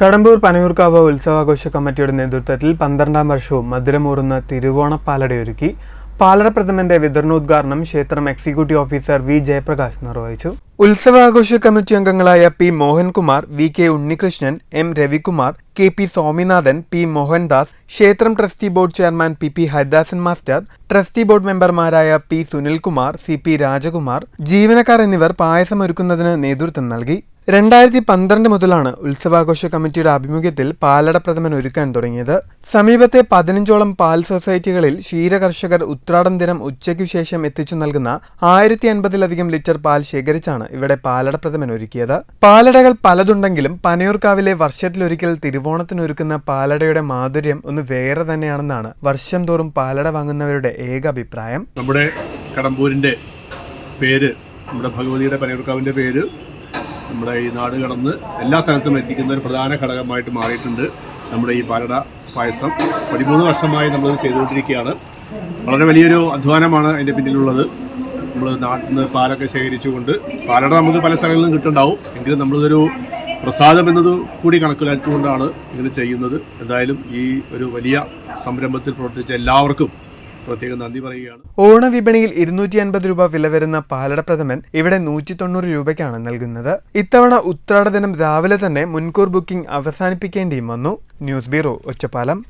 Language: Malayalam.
കടമ്പൂർ പനയൂർക്കാവ് ഉത്സവാഘോഷ കമ്മിറ്റിയുടെ നേതൃത്വത്തിൽ പന്ത്രണ്ടാം വർഷവും മധുരമൂറുന്ന തിരുവോണപ്പാലടയൊരുക്കി പാലട പ്രഥമന്റെ വിതരണോദ്ഘാടനം ക്ഷേത്രം എക്സിക്യൂട്ടീവ് ഓഫീസർ വി ജയപ്രകാശ് നിർവഹിച്ചു. ഉത്സവാഘോഷ കമ്മിറ്റി അംഗങ്ങളായ P Mohankumar V K Unnikrishnan M Ravikumar K P Swaminathan P Mohandas ക്ഷേത്രം trustee board chairman P P Haridasan master trustee board മെമ്പർമാരായ P Sunilkumar C P Rajakumar ജീവനക്കാർ എന്നിവർ പായസമൊരുക്കുന്നതിന് നേതൃത്വം നൽകി. രണ്ടായിരത്തി പന്ത്രണ്ട് മുതലാണ് ഉത്സവാഘോഷ കമ്മിറ്റിയുടെ ആഭിമുഖ്യത്തിൽ പാലട പ്രഥമൻ ഒരുക്കാൻ തുടങ്ങിയത്. സമീപത്തെ പതിനഞ്ചോളം പാൽ സൊസൈറ്റികളിൽ ക്ഷീരകർഷകർ ഉത്രാടം ദിനം ഉച്ചയ്ക്കു ശേഷം എത്തിച്ചു നൽകുന്ന ആയിരത്തി അൻപതിലധികം ലിറ്റർ പാൽ ശേഖരിച്ചാണ് ഇവിടെ പാലട പ്രഥമൻ ഒരുക്കിയത്. പാലടകൾ പലതുണ്ടെങ്കിലും പനയൂർക്കാവിലെ വർഷത്തിലൊരിക്കൽ തിരുവോണത്തിനൊരുക്കുന്ന പാലടയുടെ മാധുര്യം ഒന്ന് വേറെ തന്നെയാണെന്നാണ് വർഷം തോറും പാലട വാങ്ങുന്നവരുടെ ഏക അഭിപ്രായം. നമ്മുടെ കടമ്പൂരിന്റെ പേര് നമ്മുടെ ഭഗവതിയുടെ പനയൂർക്കാവിന്റെ പേര് നമ്മുടെ ഈ നാട് കടന്ന് എല്ലാ സ്ഥലത്തും എത്തിക്കുന്ന ഒരു പ്രധാന ഘടകമായിട്ട് മാറിയിട്ടുണ്ട് നമ്മുടെ ഈ പാലട പായസം. പതിമൂന്ന് വർഷമായി നമ്മൾ ചെയ്തുകൊണ്ടിരിക്കുകയാണ്. വളരെ വലിയൊരു അധ്വാനമാണ് അതിന്റെ പിന്നിലുള്ളത്. നമ്മൾ നാട്ടിൽ നിന്ന് പാലൊക്കെ ശേഖരിച്ചുകൊണ്ട് പാലട നമുക്ക് പല സ്ഥലങ്ങളിലും നിന്നും കിട്ടുന്നുണ്ടാവും. എങ്കിലും നമ്മളിതൊരു പ്രസാദം എന്നത് കൂടി കണക്കിലാക്കിക്കൊണ്ടാണ് ഇങ്ങനെ ചെയ്യുന്നത്. എന്തായാലും ഈ ഒരു വലിയ സംരംഭത്തിൽ പ്രവർത്തിച്ച എല്ലാവർക്കും പ്രത്യേകം നന്ദി പറയുകയാണ്. ഓണവിപണിയിൽ ഇരുന്നൂറ്റി അൻപത് രൂപ വില വരുന്ന പാലട പ്രഥമൻ ഇവിടെ നൂറ്റി തൊണ്ണൂറ് രൂപയ്ക്കാണ് നൽകുന്നത്. ഇത്തവണ ഉത്രാട ദിനം രാവിലെ തന്നെ മുൻകൂർ ബുക്കിംഗ് അവസാനിപ്പിക്കേണ്ടിയും വന്നു. News bureau Ottapalam